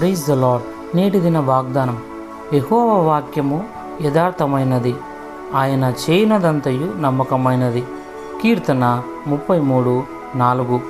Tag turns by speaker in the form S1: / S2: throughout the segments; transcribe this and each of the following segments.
S1: Praise the lord నేటి దిన వాగ్దానం. ఎహోవ వాక్యము యథార్థమైనది. ఆయన చేయనదంతయు నమ్మకమైనది. కీర్తన ముప్పై మూడు నాలుగు.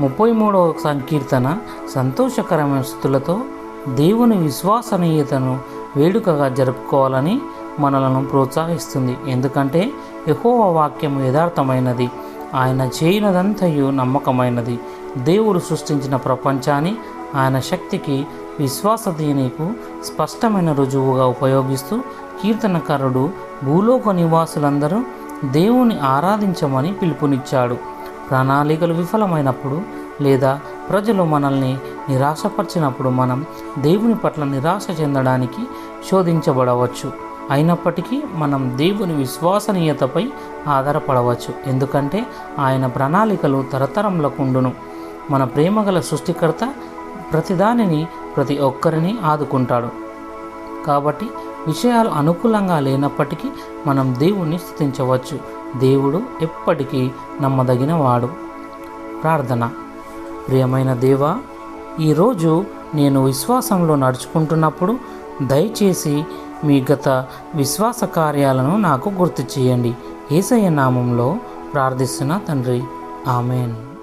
S1: ముప్పై మూడవ సంకీర్తన సంతోషకరమైన స్థుతులతో దేవుని విశ్వసనీయతను వేడుకగా జరుపుకోవాలని మనలను ప్రోత్సహిస్తుంది. ఎందుకంటే ఎహోవ వాక్యము యథార్థమైనది. ఆయన చేయనదంతయు నమ్మకమైనది. దేవుడు సృష్టించిన ప్రపంచాన్ని ఆయన శక్తికి విశ్వాసదీయనకు స్పష్టమైన రుజువుగా ఉపయోగిస్తూ కీర్తనకారుడు భూలోక నివాసులందరూ దేవుని ఆరాధించమని పిలుపునిచ్చాడు. ప్రణాళికలు విఫలమైనప్పుడు లేదా ప్రజలు మనల్ని నిరాశపరిచినప్పుడు మనం దేవుని పట్ల నిరాశ చెందడానికి శోధించబడవచ్చు. అయినప్పటికీ మనం దేవుని విశ్వసనీయతపై ఆధారపడవచ్చు. ఎందుకంటే ఆయన ప్రణాళికలు తరతరములకుండును మన ప్రేమగల సృష్టికర్త ప్రతిదానిని ప్రతి ఒక్కరిని ఆదుకుంటాడు. కాబట్టి విషయాలు అనుకూలంగా లేనప్పటికీ మనం దేవుణ్ణి స్థుతించవచ్చు. దేవుడు ఎప్పటికీ నమ్మదగిన వాడు ప్రార్థన. ప్రియమైన దేవా ఈరోజు నేను విశ్వాసంలో నడుచుకుంటున్నప్పుడు దయచేసి మీ గత విశ్వాస కార్యాలను నాకు గుర్తు చేయండి. ఏసయ్య నామంలో ప్రార్థిస్తున్న తండ్రి. ఆమెన్.